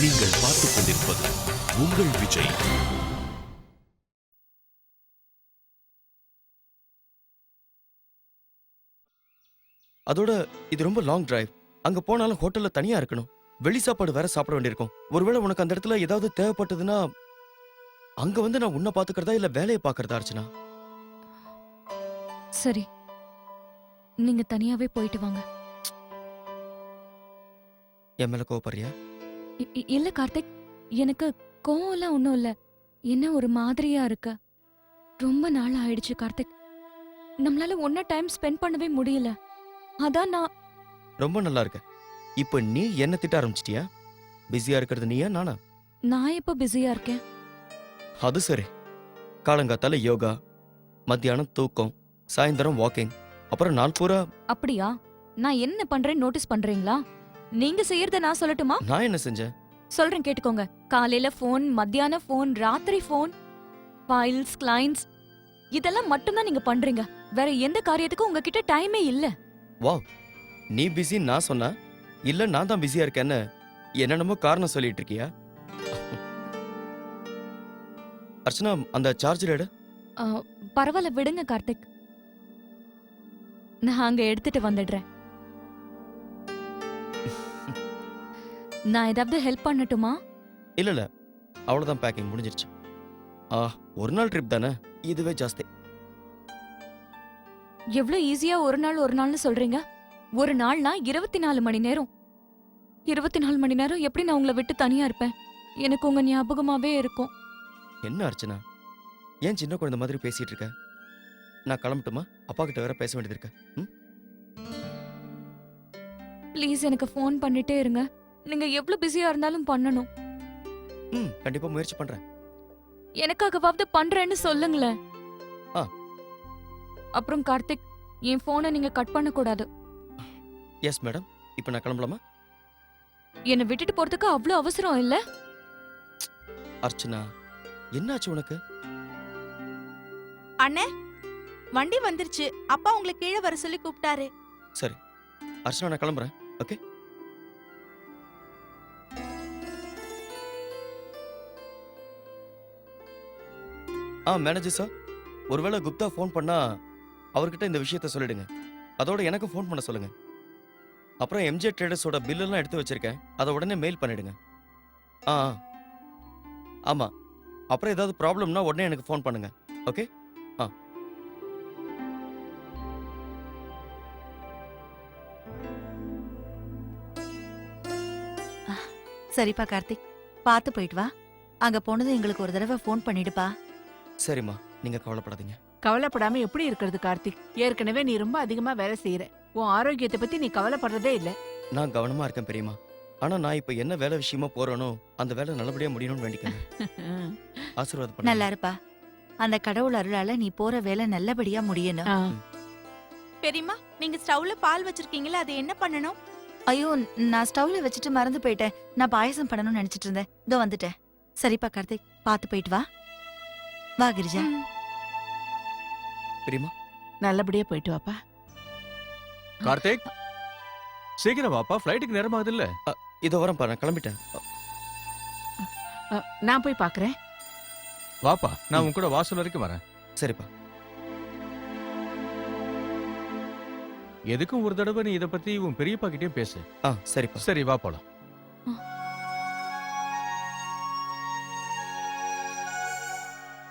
நீங்கள் பார்த்துக் கொண்டிருப்பது உங்கள் விஜய். அதோட இது ரொம்ப லாங் டிரைவ் அங்க போனாலும் ஹோட்டல்ல தனியா இருக்கணும். வெளி சாப்பாடு வேற சாப்பிட வேண்டியிருக்கும். ஒருவேளை உனக்கு அந்த இடத்துல ஏதாவது தேவைப்பட்டதுன்னா அங்க வந்து நான் உன்னை பாத்துக்கிறதா இல்ல வேலையை பாக்குறதா அர்ச்சனா? சரி. நீங்க தனியாவே போயிட்டு வாங்க. என் மேல கோவப்படுறியா? இல்ல கார்த்திக் எனக்கு கோவம்லாம் ஒண்ணும் இல்ல. என்ன ஒரு மாதிரியா இருக்க? ரொம்ப நாள் ஆயிடுச்சு கார்த்திக். நம்மளால ஒன்னா டைம் ஸ்பெண்ட் பண்ணவே முடியல. அதான் நான் ரொம்ப நல்லா இருக்க. இப்ப நீ என்ன திட்ட ஆரம்பிச்சிட்டியா? பிஸியா இருக்கிறது நீயா நானா? நான் இப்ப பிஸியா இருக்கேன்? அது சரி. காலங்காத்தால யோகா மத்தியானம் தூக்கம் சாயந்தரம் வாக்கிங் அப்புறம் நாள் பூரா அப்படியா? நான் என்ன பண்றேன்னு நோட்டீஸ் பண்றீங்களா? நீங்க செய்யறத நான் சொல்லட்டுமா? நான் என்ன செஞ்சேன்? சொல்றேன் கேட்டுக்கோங்க. காலையில ஃபோன் மத்தியானம் ஃபோன் ராத்திரி ஃபோன் ஃபைல்ஸ் கிளைண்ட்ஸ் இதெல்லாம் மட்டும்தான் நீங்க பண்றீங்க. வேற எந்த காரியத்துக்கும் உங்ககிட்ட டைமே இல்ல. வாவ். நீ பிஸி நான் சொன்னா இல்ல நான் தான் பிஸியா இருக்கேன்னு என்னென்னமோ காரணம் சொல்லிட்டு இருக்கியா? அர்ச்சனா அந்த சார்ஜர் எடு. பரவாயில்ல விடுங்க கார்த்திக். நான் அங்க எடுத்துட்டு வந்துடுறேன். நான் ஏதாவது ஹெல்ப் பண்ணட்டுமா? இல்ல இல்ல அவ்வளவுதான் பேக்கிங் முடிஞ்சிருச்சு. ஆ ஒரு நாள் ட்ரிப் தானே? இதுவே ஜாஸ்தி. எவ்வளவு ஈஸியா ஒரு நாள் ஒரு நாள்னு சொல்றீங்க? ஒரு நாள்னா இருபத்தி நாலு மணி நேரம். இருபத்தி நாலு மணி நேரம் எப்படி நான் உங்களை விட்டு தனியா இருப்பேன்? எனக்கு உங்க ஞாபகமாவே இருக்கும். என்ன அர்ச்சனா? ஏன் சின்ன குழந்தை மாதிரி பேசிட்டு இருக்க? நான் கிளம்பட்டுமா? அப்பா கிட்ட வேற பேச வேண்டியது இருக்கு? ப்ளீஸ் எனக்கு ஃபோன் பண்ணிட்டே இருங்க. நீங்க எவ்வளவு பிஸியா இருந்தாலும் பண்ணணும். ம் கண்டிப்பா முயற்சி பண்றேன். எனக்காகவாவது பண்றேன்னு சொல்லுங்களேன். ஆ. அப்புறம் கார்த்திக் என் போனை நீங்க கட் பண்ண கூடாது. எஸ் மேடம் இப்போ நான் கிளம்பலாமா? என்னை விட்டுட்டு போறதுக்கு அவ்வளவு அவசரம் இல்ல? அர்ச்சனா என்னாச்சு உனக்கு? அண்ணே வண்டி வந்துருச்சு. அப்பா உங்களை கீழே வர சொல்லி கூப்பிட்டாரு. சரி. அர்ச்சனா நான் கிளம்புறேன். ஓகே? ஆ மேனேஜர் சார் ஒருவேளை குப்தா ஃபோன் பண்ணா அவர்கிட்ட இந்த விஷயத்த சொல்லிடுங்க. அதோட எனக்கு ஃபோன் பண்ண சொல்லுங்க. அப்புறம் எம்ஜே ட்ரேடர்ஸோட பில்லெல்லாம் எடுத்து வச்சிருக்கேன். அதை உடனே மெயில் பண்ணிடுங்க. ஆ ஆ. ஆமா. அப்புறம் ஏதாவது ப்ராப்ளம்னா உடனே எனக்கு ஃபோன் பண்ணுங்க. Okay ah. சரிப்பா கார்த்திக். பார்த்து போயிட்டு வா. அங்க போனதும் எங்களுக்கு ஒரு தடவை ஃபோன் பண்ணிடுப்பா. சரிம்மா நீங்க கவலைப்படாதீங்க. கவலைப்படாம எப்படி இருக்கிறது கார்த்திக்? ஏற்கனவே நீ ரொம்ப அதிகமா வேலை செய்யற உன் ஆரோக்கியத்தை பத்தி நீ கவலைப்படுறதே இல்ல. நான் கவனமா இருக்கேன் பெரியம்மா. ஆனா நான் இப்ப என்ன வேலை விஷயமா போறேனோ அந்த வேலை நல்லபடியா முடியணும்னு வேண்டிக்கிறேன். ஆசீர்வாதம் பண்ணுங்க. நல்லா இருப்பா அந்த கடவுள் அருளால நீ போற வேலை நல்லபடியா முடியணும். ஆ, பெரியம்மா நீங்க ஸ்டவ்ல பால் வச்சிருக்கீங்களா அது என்ன பண்ணணும்? ஐயோ நான் ஸ்டவ்ல வச்சுட்டு மறந்து போயிட்டேன். நான் பாயசம் பண்ணணும்னு நினைச்சிட்டு இருந்தேன். இதோ வந்துட்டேன். சரிப்பா கார்த்திக். பார்த்து போயிட்டு வா. வா கிரிஜா. பெரியம்மா நல்லபடியா போயிட்டு வாப்பா. கார்த்திக்? சீக்கிரம் வாப்பா ஃப்ளைட்டுக்கு நேரமாகுது இல்ல இதோ வரேன் நான் கிளம்பிட்டேன். நான் போய் பாக்குறேன். வாப்பா நான் உன் கூட வாசல் வரைக்கும் வரேன். சரிப்பா. எதுக்கும் ஒரு தடவை நீ இத பத்தி உன் பெரியப்பா கிட்டயும் பேசு. ஆ சரிப்பா. சரி வா போலாம்.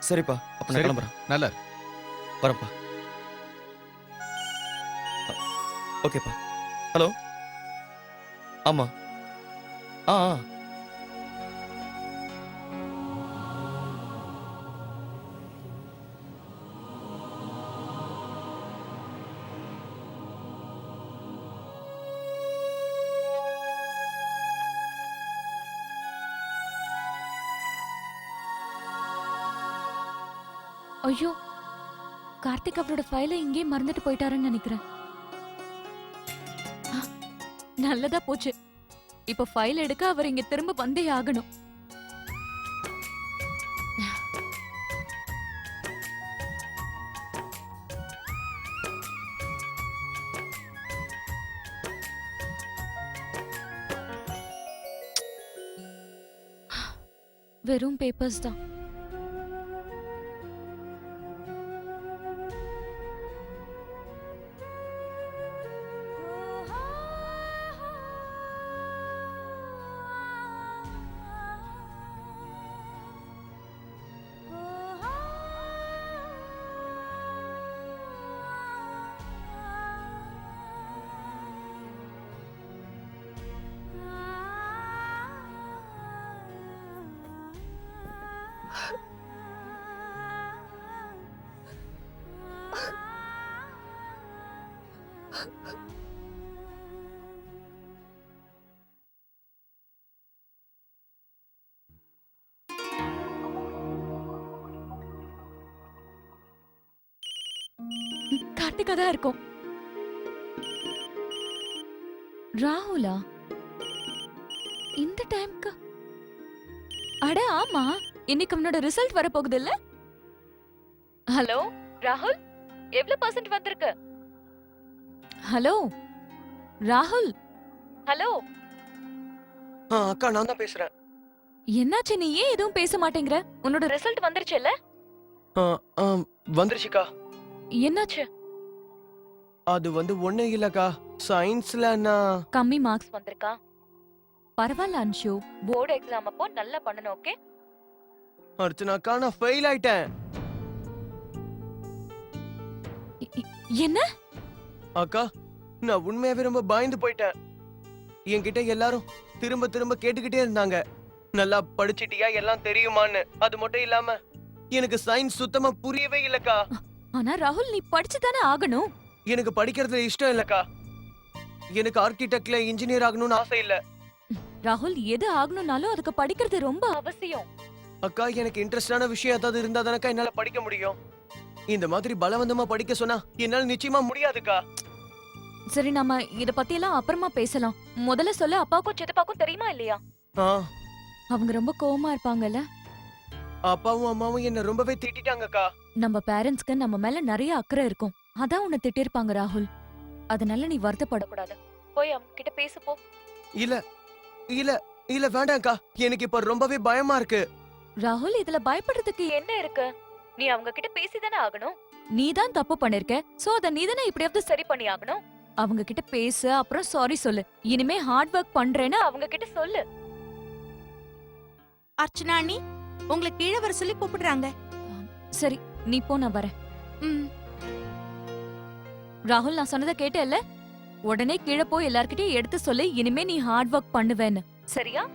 சரிப்பா அப்ப நான் சரி. கிளம்புறேன். நல்லா வரேன்ப்பா. அ, ஓகேப்பா. ஹலோ? ஆமா. ஆ ஆ. ஐயோ கார்த்திக் அவரோட ஃபைலை இங்கே மறந்துட்டு போயிட்டாருன்னு நினைக்கிறேன். நல்லதா போச்சு. இப்ப ஃபைல் எடுக்க அவர் இங்க திரும்ப வந்தே ஆகணும். வெறும் பேப்பர்ஸ் தான். கார்த்திகா தான் இருக்கும். ராகுலா இந்த டைம்க்கு? அட ஆமா. இன்னைக்கு அவனோட ரிசல்ட் வர போகுது இல்ல ஹலோ ராகுல்? எவ்வளவு பர்சன்ட் வந்திருக்கு? ஹலோ ராகுல்? ஹலோ. அக்கா நான் தான் பேசுறேன். என்னாச்சு நீ ஏன் எதுவும் பேச மாட்டேங்கிற? உன்னோட ரிசல்ட் வந்துருச்சுல்ல? வந்துருச்சுக்கா. என்னாச்சு? அது வந்து ஒண்ணு இல்லக்கா. சயின்ஸ்ல நான் கம்மி மார்க்ஸ் வந்திருக்கா? பரவாயில்ல அன்ஷு. போர்டு எக்ஸாம் அப்போ நல்லா பண்ணணும் ஓகே அர்ச்சனாக்கா நான் ஃபெயில் ஆயிட்டேன். என்ன? அக்கா நான் உண்மையாவே ரொம்ப பயந்து போயிட்டேன். என்கிட்ட எல்லாரும் திரும்ப திரும்ப கேட்டுக்கிட்டே இருந்தாங்க. நல்லா படிச்சிட்டியா எல்லாம் தெரியுமான்னு. அது மட்டும் இல்லாம எனக்கு சயின்ஸ் சுத்தமா புரியவே இல்லக்கா. ஆனா ராகுல் நீ படிச்சு தானே ஆகணும்? எனக்கு படிக்கிறதுல இஷ்டம் இல்லக்கா. எனக்கு ஆர்கிடெக்ட்ல இன்ஜினியர் ஆகணும்னு ஆசை இல்ல. ராகுல் எது ஆகணும்னாலும் அதுக்கு படிக்கிறது ரொம்ப அவசியம். அக்கா எனக்கு இன்ட்ரெஸ்டான விஷயம் ஏதாவது இருந்தா தானக்கா என்னால படிக்க முடியும். இந்த மாதிரி பலவந்தமா படிக்க சொன்னா என்னால நிச்சயமா முடியாதுக்கா. சரி நம்ம இத பத்தி எல்லாம் அப்புறமா பேசலாம். முதல்ல சொல்ல அப்பாவுக்கும் சித்தப்பாக்கும் தெரியுமா இல்லையா? ஆ. அவங்க ரொம்ப கோவமா இருப்பாங்கல்ல? அப்பாவும் அம்மாவும் என்ன ரொம்பவே திட்டிட்டாங்கக்கா. நம்ம பேரண்ட்ஸ்க்கு நம்ம மேல நிறைய அக்கறை இருக்கும். அதான் உன்னை திட்டிருப்பாங்க ராகுல். அதனால நீ வருத்தப்படக்கூடாது. போய் அவங்க கிட்ட பேசு போ இல்ல இல்ல இல்ல வேண்டாம்க்கா. எனக்கு இப்ப ரொம்பவே பயமா இருக்கு. ராகுல் இதுல பயப்படுறதுக்கு என்ன இருக்கு? நீ அவங்க கிட்ட பேசிதானே ஆகணும். நீ தான் தப்பு பண்ணிருக்க. சோ அத நீ தானே எப்படியாவது சரி பண்ணி ஆகணும். அவங்க கிட்ட பேசு அப்புறம் சாரி சொல்லு. இனிமே ஹார்ட் ஒர்க் பண்றேன்னு அவங்க கிட்ட சொல்லு. அர்ச்சனா அண்ணி உங்களை கீழே வர சொல்லி கூப்பிடுறாங்க. சரி நீ போ நான் வரேன். ம். ராகுல் நான் சொன்னதை கேட்டேல்ல? உடனே கீழே போய் எல்லார்கிட்டயும் எடுத்து சொல்லு இனிமே நீ ஹார்ட் ஒர்க் பண்ணுவேன்னு. சரியா?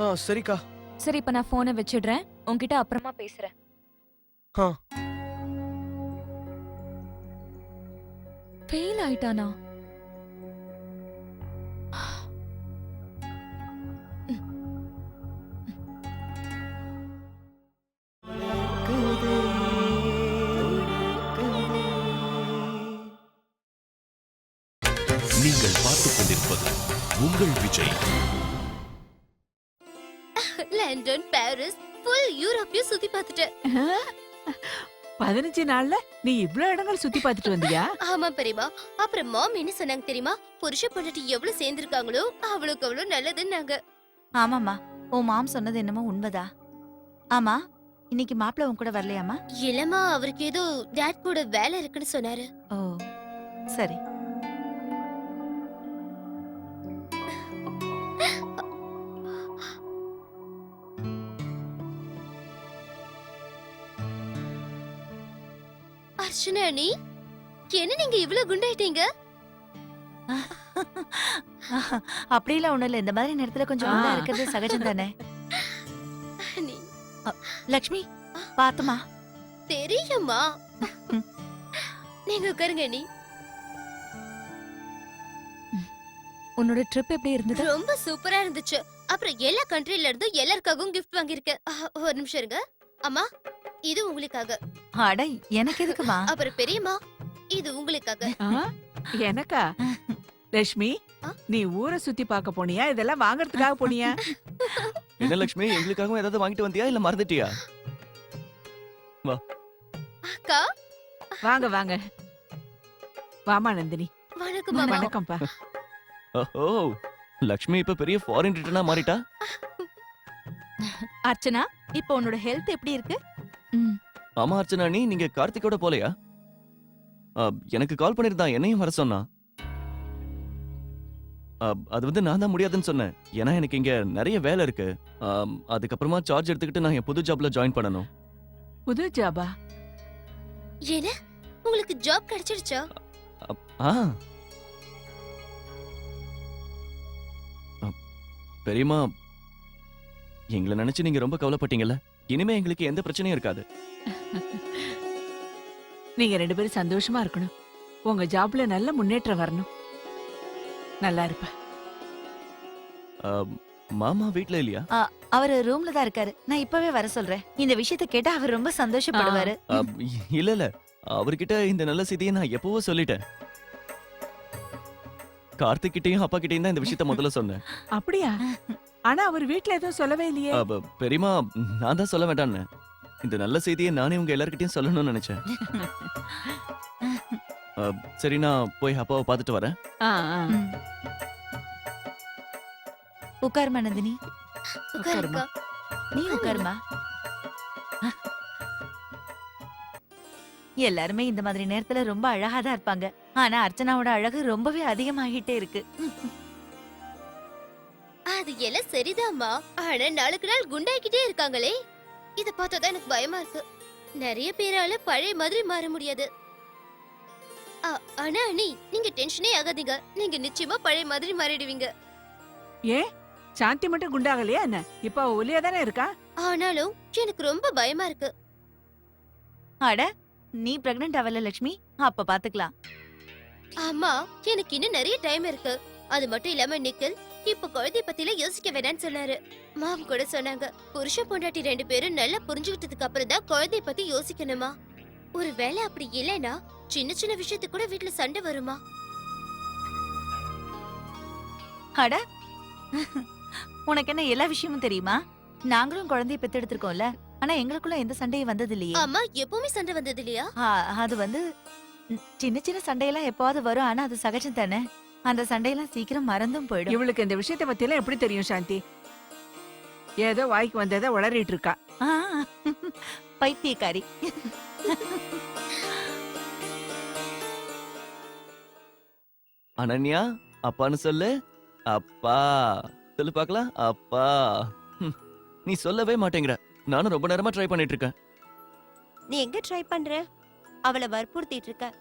ஆ சரிக்கா. சரி இப்ப நான் போனை வச்சிடுறேன். உன்கிட்ட அப்புறமா பேசுறேன். ஆ. ஃபெயில் ஆயிட்டானா? நீங்கள் பார்த்துக் கொண்டிருப்பது உங்கள் விஜய். லண்டன் பாரிஸ் ஃபுல் யூரோப்பையும் சுத்தி பார்த்துட்டேன் பதினஞ்சு நாள்ல நீ இவ்ளோ இடங்கள் சுத்தி பார்த்துட்டு வந்தியா? ஆமா பெரியமா அப்புறம் மாம் என்ன சொன்னாங்க தெரியுமா? புருஷ பொண்டாட்டி எவ்வளவு சேர்ந்திருக்காங்களோ அவ்வளவுக்கு அவ்வளவு நல்லதுன்னாங்க. ஆமாம்மா. உன் மாம் சொன்னது என்னமோ உண்மைதா? ஆமா. இன்னைக்கு மாப்பிள்ள உன் கூட வரலையாமா இல்லம்மா அவருக்கு ஏதோ டேட் கூட வேலை இருக்குன்னு சொன்னாரு. ஓ. சரி. அர்ச்சனா நீ என்ன நீங்க இவ்ளோ குண்டாயிட்டீங்க? அப்படிலாம் ஒண்ணும் இல்ல. இந்த மாதிரி நேரத்துல கொஞ்சம் குண்டா. இருக்கிறது சகஜம் தானே? லக்ஷ்மி பாத்துமா. தெரியுமா? நீங்க உட்காருங்க நீ உன்னோட ட்ரிப் எப்படி இருந்தது? ரொம்ப சூப்பரா இருந்துச்சு. அப்புறம் எல்லா கண்ட்ரில இருந்தும் எல்லாருக்காகவும் gift வாங்கியிருக்கேன். ஒரு நிமிஷம் இருங்க. அம்மா இது உங்களுக்காக. அட எனக்கு எதுக்குமா? அப்புறம் பெரியம்மா இது உங்களுக்காக. ஆ? எனக்கா? லட்சுமி ஆ? நீ ஊரை சுத்தி பார்க்க போனியா? இதெல்லாம் வாங்குறதுக்காக போனியா? என்ன லட்சுமி எங்களுக்காகவும் ஏதாவது வாங்கிட்டு வந்தியா? இல்ல மறந்துட்டியா? அக்கா? வாங்க வாங்க. வாமா நந்தினி. வணக்கம் மாமா. வணக்கம்ப்பா. ஓ லக்ஷ்மி இப்ப பெரிய ஃபாரின் ரிட்டர்னா மாறிட்டா? அர்ச்சனா இப்போ உன்னோட ஹெல்த் எப்படி இருக்கு? ஆமா அர்ச்சனா நீ நீங்க கார்த்திகோட போலையா? எனக்கு கால் பண்ணிருந்தான் என்னையும் வர சொன்னான் ஆ, அது வந்து நான் தான் முடியாதுன்னு சொன்னேன். ஏன்னா எனக்கு இங்க நிறைய வேலை இருக்கு. அதுக்கப்புறமா சார்ஜ் எடுத்துக்கிட்டு நான் என் புது ஜாப்ல ஜாயின் பண்ணணும். புது ஜாபா என்ன? உங்களுக்கு ஜாப் கிடைச்சிடுச்சா? ஆ. அ, பெரியம்மா எங்களை நினைச்சு நீங்க ரொம்ப கவலைப்பட்டீங்கல்ல? இனிமே எங்களுக்கு எந்த பிரச்சனையும் இருக்காது. நீங்க ரெண்டு பேரும் சந்தோஷமா இருக்கணும். உங்க ஜாப்ல நல்ல முன்னேற்றம் வரணும். நல்லா இருப்ப. ஆ, மாமா வீட்ல இல்லையா? அவரு ரூம்ல தான் இருக்காரு. நான் இப்பவே வர சொல்றேன். இந்த விஷயத்த கேட்டா அவர் ரொம்ப சந்தோஷப்படுவாரு. ஆ, இல்ல இல்ல. அவர்கிட்ட இந்த நல்ல செய்தியை நான் எப்பவோ சொல்லிட்டேன். கார்த்திக் கிட்டயும் அப்பா கிட்டயும் தான் இந்த விஷயத்த முதல்ல சொன்னேன். அப்படியா? ஆனா அவர் வீட்ல எதுவும் சொல்லவே இல்லையே. ஆ, ப- பெரியம்மா நான் தான் சொல்ல வேண்டான்னு. இந்த நல்ல செய்தியை நானே உங்க எல்லார்கிட்டயும் சொல்லணும்னு நினைச்சேன். சரி நான் போய் அப்பாவை பார்த்துட்டு வரேன். ஆ, ஆ. நந்தினி? உட்காருமா. நீ உட்காருமா எல்லாருமே இந்த மாதிரி நேரத்துல ரொம்ப அழகா தான் இருப்பாங்க. ஆனா அர்ச்சனாவோட அழகு ரொம்பவே அதிகமாகிட்டே இருக்கு. எல்லாம் சரிதாம்மா. ஆனா நாளுக்கு நாள் குண்டாயிக்கிட்டே இருக்காங்களே. இத பார்த்தாதான் எனக்கு பயமா இருக்கு. நிறைய பேரால பழைய மாதிரி மாற முடியாது. ஆ- ஆனா அண்ணி நீங்க டென்ஷனே ஆகாதீங்க. நீங்க நிச்சயமா பழைய மாதிரி மாறிடுவீங்க. ஏன் சாந்தி மட்டும் குண்டாகலையா என்ன? இப்ப அவ ஒல்லியா தானே இருக்கா? ஆனாலும் எனக்கு ரொம்ப பயமா இருக்கு. அட நீ பிரெக்னன்ட் ஆவல லட்சுமி. அப்ப பாத்துக்கலாம். ஆமா எனக்கு இன்னும் நிறைய டைம் இருக்கு. அது மட்டும் இல்லாம நிக்கல் இப்ப குழந்தை பத்தில யோசிக்க வேணாம்னு சொன்னாரு. மாம் கூட சொன்னாங்க புருஷன் பொண்டாட்டி ரெண்டு பேரும் நல்லா புரிஞ்சுக்கிட்டதுக்கு அப்புறம் தான் குழந்தைய பத்தி யோசிக்கணுமா? ஒருவேளை அப்படி இல்லைன்னா சின்ன சின்ன விஷயத்துக்கு கூட வீட்ல சண்டை வருமா? அட உனக்கு என்ன எல்லா விஷயமும் தெரியுமா? நாங்களும் குழந்தைய பெத்தெடுத்திருக்கோம்ல ஆனா எங்களுக்குள்ள எந்த சண்டையும் வந்தது இல்லையே ஆமா எப்பவுமே சண்டை வந்தது இல்லையா அது வந்து சின்ன சின்ன சண்டையெல்லாம் எப்பவாவது வரும் ஆனா அது சகஜம் தானே அந்த சண்டையெல்லாம் சீக்கிரம் மறந்தும் போயிடும். இவளுக்கு இந்த விஷயத்தை பத்தி எல்லாம் எப்படி தெரியும் சாந்தி? ஏதோ வாய்க்கு வந்ததை உளறிட்டு இருக்கா. ஆ, பைத்தியக்காரி. அனன்யா அப்பான்னு சொல்லு. அப்பா. சொல்லு பார்க்கலாம். அப்பா. ஹம், நீ சொல்லவே மாட்டேங்கிற. நானும் ரொம்ப நேரமா ட்ரை பண்ணிட்டு இருக்கேன். நீ எங்க ட்ரை பண்ற? அவளை வற்புறுத்திட்டு இருக்க.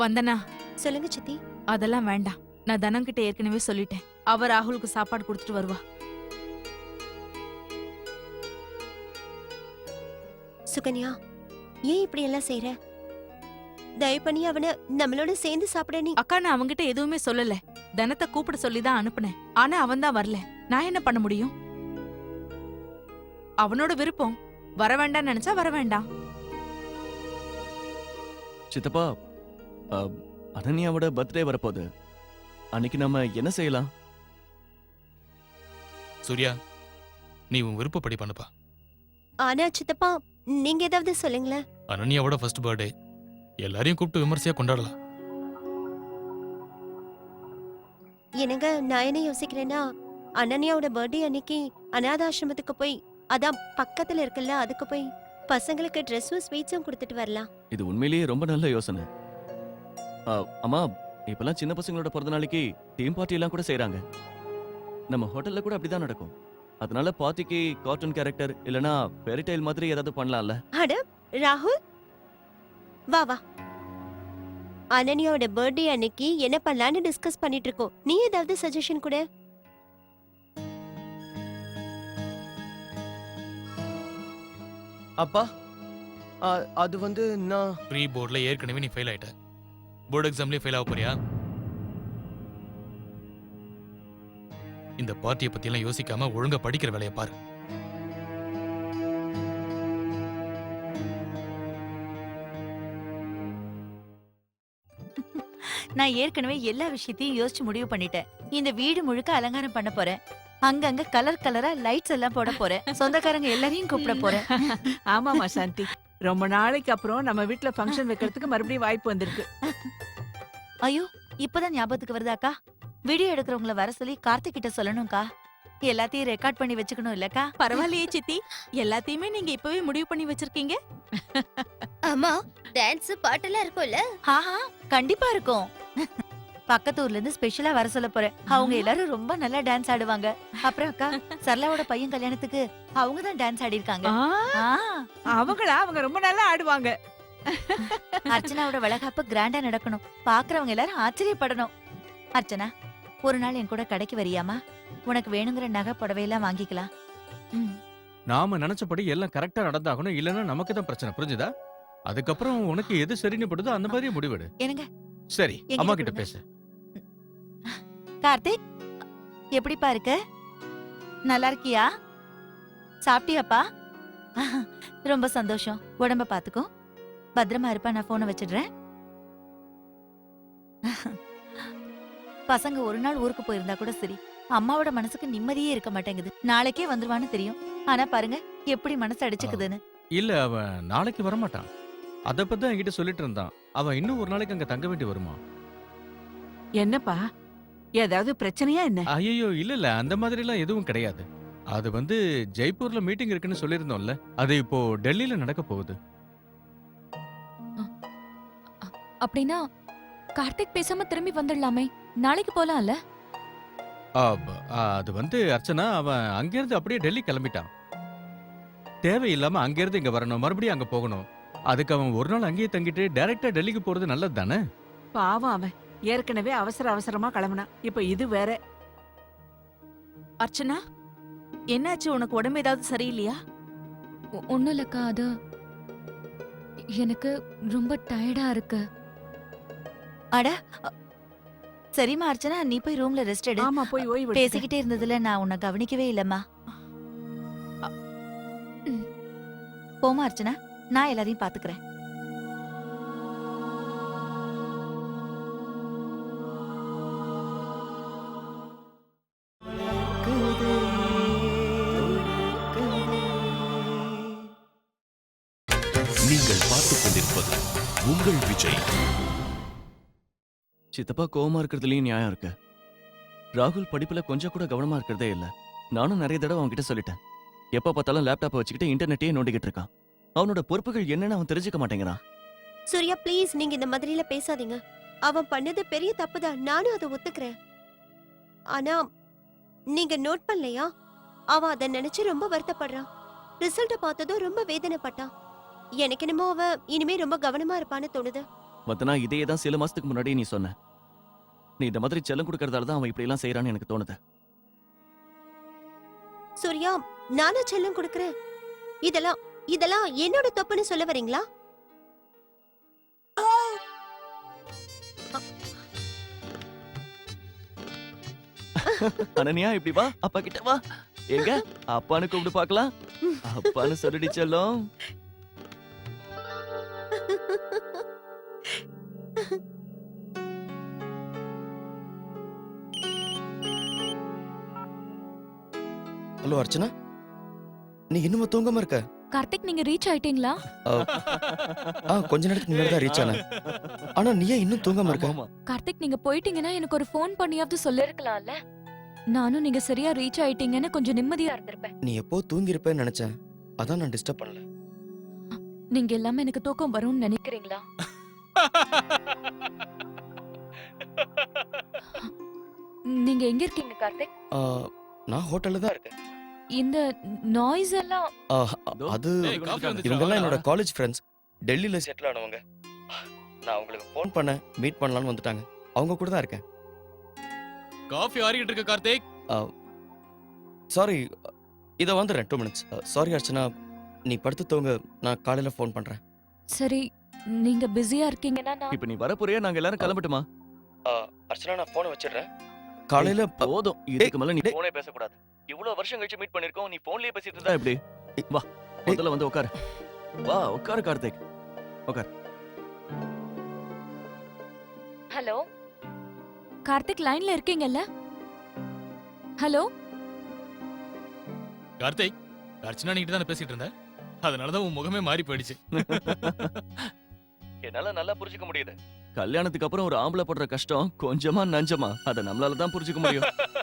வந்தனா? சொல்லுங்க சித்தி. அதெல்லாம் வேண்டாம். நான் தனம் கிட்ட ஏற்கனவே சொல்லிட்டேன். அவ ராகுலுக்கு சாப்பாடு கொடுத்துட்டு வருவா. சுகன்யா ஏன் இப்படி எல்லாம் செய்யற தயவு பண்ணி அவனை நம்மளோட சேர்ந்து சாப்பிட நீ அக்கா நான் அவன்கிட்ட எதுவுமே சொல்லல. தனத்தை கூப்பிட சொல்லி தான் அனுப்புனேன். ஆனா அவன் தான் வரல. நான் என்ன பண்ண முடியும்? அவனோட விருப்பம் வர வேண்டாம்னு நினைச்சா வர வேண்டாம். சித்தப்பா அனன்யாவோட பர்த்டே வரப்போகுது. அன்னைக்கு நம்ம என்ன செய்யலாம்? சூர்யா நீ உன் விருப்பப்படி பண்ணுப்பா. ஆனா சித்தப்பா நீங்க ஏதாவது சொல்லுங்களேன். அனன்யாவோட ஃபர்ஸ்ட் பர்த்டே எல்லாரையும் கூப்பிட்டு விமர்சையா கொண்டாடலாம். என்னங்க நான் என்ன யோசிக்கிறேன்னா அனன்யாவோட பர்த்டே அன்னைக்கு அனாதாசிரமத்துக்கு போய் அதான் பக்கத்துல இருக்குல்ல அதுக்கு போய் பசங்களுக்கு ட்ரெஸ்ஸும் ஸ்வீட்ஸும் கொடுத்துட்டு வரலாம். இது உண்மையிலேயே ரொம்ப நல்ல யோசனை. அம்மா இப்பெல்லாம் சின்ன பசங்களோட பிறந்த நாளைக்கு டீம் பார்ட்டி எல்லாம் கூட செய்றாங்க. நம்ம ஹோட்டல்ல கூட அப்படிதான் நடக்கும். அதனால பார்ட்டிக்கு கார்ட்டூன் கேரக்டர் இல்லனா ஃபெரிடைல் மாதிரி ஏதாவது பண்ணலாம்ல? அட ராகுல்? வா வா. அனன்யாவோட பர்த்டே அன்னைக்கு என்ன பண்ணலாம்னு டிஸ்கஸ் பண்ணிட்டு இருக்கோம். நீ ஏதாவது சஜஷன் கொடு. அப்பா அது வந்து நான் ப்ரீ போர்டில் ஏற்கனவே நீ ஃபெயில் ஆயிட்ட. போர்டு எக்ஸாம்லயே ஃபெயில் ஆக போறியா? இந்த பார்ட்டியை பத்தியெல்லாம் யோசிக்காம ஒழுங்கா படிக்கிற வேலையை பாரு. நான் ஏற்கனவே எல்லா விஷயத்தையும் யோசிச்சு முடிவு பண்ணிட்டேன். இந்த வீடு முழுக்க அலங்காரம் பண்ண போறேன். அங்கங்க கலர் கலரா லைட்ஸ் எல்லாம் போட போறேன். சொந்தக்காரங்க எல்லாரையும் கூப்பிட போறேன். ஆமாமா சாந்தி. ரொம்ப நாளைக்கு அப்புறம் நம்ம வீட்ல ஃபங்க்ஷன் வைக்கிறதுக்கு மறுபடியும் வாய்ப்பு வந்திருக்கு. ஐயோ இப்பதான் ஞாபகத்துக்கு வருதாக்கா வீடியோ எடுக்கிறவங்கள வர சொல்லி கார்த்திக் கிட்ட சொல்லணும்க்கா. எல்லாத்தையும் ரெக்கார்ட் பண்ணி வச்சுக்கணும் இல்லக்கா? பரவாயில்லையே சித்தி. எல்லாத்தையுமே நீங்க இப்பவே முடிவு பண்ணி வச்சிருக்கீங்க. அம்மா டான்ஸ் பாட்டெல்லாம் இருக்கும்ல? ஆஹா கண்டிப்பா இருக்கும். பக்கத்து ஊர்ல இருந்து ஸ்பெஷலா வர சொல்ல போறேன். அவங்க எல்லாரும் ரொம்ப நல்லா டான்ஸ் ஆடுவாங்க. அப்புறம் அக்கா சரளாவோட பையன் கல்யாணத்துக்கு அவங்க தான் டான்ஸ் ஆடி இருக்காங்க ஆ, அவங்களா? அவங்க ரொம்ப நல்லா ஆடுவாங்க. அர்ச்சனாவோட வளகாப்பு கிராண்டா நடக்கணும். பாக்குறவங்க எல்லாரும் ஆச்சரியப்படணும். அர்ச்சனா ஒரு நாள் என் கூட கடைக்கு வரியாமா? உனக்கு வேணுங்கிற நகை புடவையெல்லாம் வாங்கிக்கலாம். ம். நாம நினைச்சபடி எல்லாம் கரெக்டா நடந்தாகணும். இல்லைன்னா நமக்கு தான் பிரச்சனை. புரிஞ்சுதா? அதுக்கப்புறம் உனக்கு எது சரின்னு படுதோ அந்த மாதிரியே முடிவெடு. என்னங்க? சரி அம்மா கிட்ட. பேசு. கார்த்திக் எப்படிப்பா இருக்க? நல்லா இருக்கியா? சாப்பிட்டியாப்பா? ரொம்ப சந்தோஷம். உடம்ப பாத்துக்கோ. பத்திரமா இருப்பா நான் போனை வச்சிடுறேன். பசங்க ஒரு நாள் ஊருக்கு போயிருந்தா கூட சரி. அம்மாவோட மனசுக்கு நிம்மதியே இருக்க மாட்டேங்குது. நாளைக்கே வந்துருவான்னு தெரியும். ஆனா பாருங்க எப்படி மனசு அடிச்சுக்குதுன்னு. இல்ல அவன் நாளைக்கு வரமாட்டான். அத பத்தி என்கிட்ட சொல்லிட்டு இருந்தான். அவன் இன்னும் ஒரு நாளைக்கு அங்க தங்க வேண்டி வருமா? என்னப்பா? ஏதாவது பிரச்சனையா என்ன? ஐயோ இல்ல இல்ல. அந்த மாதிரி எல்லாம் எதுவும் கிடையாது. அது வந்து ஜெய்ப்பூர்ல மீட்டிங் இருக்குன்னு சொல்லியிருந்தோம்ல. அது இப்போ டெல்லியில நடக்க போகுது. அப்படின்னா கார்த்திக் பேசாம திரும்பி வந்துடலாமே. நாளைக்கு போலாம்ல? ஆ, ப- ஆ, அது வந்து அர்ச்சனா அவன் அங்கிருந்து அப்படியே டெல்லி கிளம்பிட்டான். தேவையில்லாம அங்கிருந்து இங்க வரணும். மறுபடியும் அங்க போகணும். அதுக்கு அவன் ஒரு நாள் அங்கேயே தங்கிட்டு டைரக்டா டெல்லிக்கு போறது நல்லது தானே பாவம் அவன். ஏற்கனவே அவசர அவசரமா கிளம்புனான் இப்ப இது வேற. அர்ச்சனா என்னாச்சு? உனக்கு உடம்பு ஏதாவது சரியில்லையா? ஒ- ஒண்ணும் இல்லக்கா அது எனக்கு ரொம்ப டயர்டா இருக்கு. அட சரிம்மா அர்ச்சனா நீ போய் ரூம்ல ரெஸ்ட் எடு. ஆமா போய் ஓய்வு எடுத்துக்க. பேசிக்கிட்டே இருந்ததுல நான் உன்னை கவனிக்கவே இல்லம்மா. போமா அர்ச்சனா நான் எல்லாரையும் பாத்துக்கிறேன். சித்தப்பா கோவமா இருக்கிறதுலயும் நியாயம் இருக்கு. ராகுல் படிப்புல கொஞ்சம் கூட கவனமா இருக்கிறதே இல்ல. நானும் நிறைய தடவை அவன்கிட்ட சொல்லிட்டேன். எப்ப பார்த்தாலும் லேப்டாப்பை வச்சுக்கிட்டு இன்டர்நெட்டையே நோண்டிக்கிட்டு இருக்கான். அவனோட பொறுப்புகள் என்னன்னு அவன் தெரிஞ்சுக்க மாட்டேங்கிறான். சூர்யா ப்ளீஸ் நீங்க இந்த மாதிரில பேசாதீங்க. அவன் பண்ணது பெரிய தப்புதான். நானும் அதை ஒத்துக்கிறேன். ஆனா நீங்க நோட் பண்ணலையா? அவன் அதை நினைச்சு ரொம்ப வருத்தப்படுறான். ரிசல்ட்ட பார்த்ததும் ரொம்ப வேதனைப்பட்டான். எனக்கு என்னமோ அவ இனிமே ரொம்ப கவனமா இருப்பான்னு தோணுது. மத்தனா இதே தான் சில மாசத்துக்கு முன்னாடி நீ சொன்ன. நீ இந்த மாதிரி செல்லம் கொடுக்கறதால தான் அவன் இப்படி எல்லாம் செய்யறான்னு எனக்கு தோணுது. சூர்யா நானா செல்லம் கொடுக்கறேன். இதெல்லாம் இதெல்லாம் என்னோட தப்புன்னு சொல்ல வரீங்களா? அனன்யா இப்படி வா. அப்பா கிட்ட வா. எங்க? அப்பான்னு கூப்பிட்டு பார்க்கலாம். அப்பான்னு சொல்லிடி ஹலோ அர்ச்சனா? நீ இன்னுமா தூங்காம இருக்க? கார்த்திக் நீங்க ரீச் ஆயிட்டீங்களா? ஆ. கொஞ்ச நேரத்துக்கு முன்னாடி தான் ரீச் ஆனேன். ஆனா நீ ஏன் இன்னும் தூங்காம இருக்க? கார்த்திக் நீங்க போயிட்டீங்கன்னா எனக்கு ஒரு ஃபோன் பண்ணியாவது சொல்லிருக்கலாம்ல? நானும் நீங்க சரியா ரீச் ஆயிட்டீங்கன்னு கொஞ்சம் நிம்மதியா இருந்திருப்பேன். நீ எப்போ தூங்கி இருப்பேன்னு நினைச்சேன். அதான் நான் டிஸ்டர்ப் பண்ணல. நீங்க எல்லாமே எனக்கு தூக்கம் வரும்னு நினைக்கிறீங்களா? நீங்க எங்க இருக்கீங்க கார்த்திக்? நான் ஹோட்டல்ல தான் இருக்கேன். இந்த நாய்ஸ் எல்லாம் அது இவங்கெல்லாம் என்னோட. காலேஜ் ஃப்ரெண்ட்ஸ் டெல்லியில செட்டில் ஆனவங்க. நான் உங்களுக்கு ஃபோன் பண்ணேன் மீட் பண்ணலாம்னு வந்துட்டாங்க. அவங்க கூட தான் இருக்கேன். காஃபி ஆறிக்கிட்டு இருக்க கார்த்திக். சாரி இதை வந்துடுறேன் டூ மினிட்ஸ் சாரி அர்ச்சனா. நீ படுத்து தூங்க நான் காலையில ஃபோன் பண்றேன். சரி நீங்க பிஸியா இருக்கீங்கன்னா நான் இப்போ நீ வரப்போறியா? நாங்க எல்லாரும் கிளம்பட்டுமா? அர்ச்சனா நான் போனை வச்சிடுறேன். காலையில போதும் இதுக்கு மேல நீ போனே பேசக்கூடாது. இவ்வளவு வருஷம் கழிச்சு மீட் பண்ணிருக்கோம். நீ போன்லயே பேசிட்டு இருந்தா எப்படி? வா முதல்ல வந்து உட்காரு. வா உட்காரு கார்த்திக். ஹலோ? கார்த்திக் லைன்ல இருக்கீங்கல்ல? ஹலோ? கார்த்திக் அர்ச்சனா நீங்க தானே பேசிட்டு இருந்த? அதனாலதான் உன் முகமே மாறி போயிடுச்சு. என்னால நல்லா புரிஞ்சுக்க முடியுது. கல்யாணத்துக்கு அப்புறம் ஒரு ஆம்பளை படுற கஷ்டம் கொஞ்சமா நஞ்சமா. அத நம்மளால தான் புரிஞ்சுக்க முடியும்.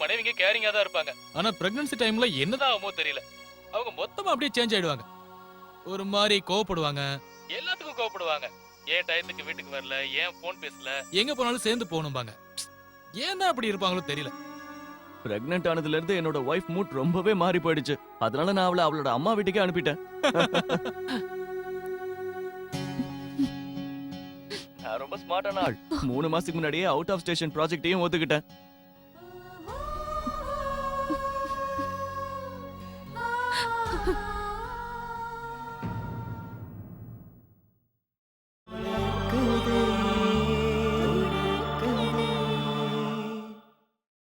மனைவிங்க கேரிங்கா தான் இருப்பாங்க. ஆனா பிரெக்னன்சி டைம்ல என்னதான் ஆகுமோ தெரியல. அவங்க மொத்தமா அப்படியே சேஞ்ச் ஆயிடுவாங்க. ஒரு மாதிரி கோவப்படுவாங்க. எல்லாத்துக்கும் கோவப்படுவாங்க. ஏன் டயத்துக்கு வீட்டுக்கு வரல? ஏன் போன் பேசல? எங்க போனாலும் சேர்ந்து போகணும்பாங்க. ஏன் தான் அப்படி இருப்பாங்களோ தெரியல. பிரெக்னென்ட் ஆனதுல இருந்து என்னோட ஒய்ஃப் மூட் ரொம்பவே மாறி போயிடுச்சு. அதனால நான் அவளை அவளோட அம்மா வீட்டுக்கே அனுப்பிட்டேன். நான் ரொம்ப ஸ்மார்ட்டான ஆள். மூணு மாசத்துக்கு முன்னாடியே அவுட் ஆஃப் ஸ்டேஷன் ப்ராஜெக்டையும் ஒத்துக்கிட்டேன்.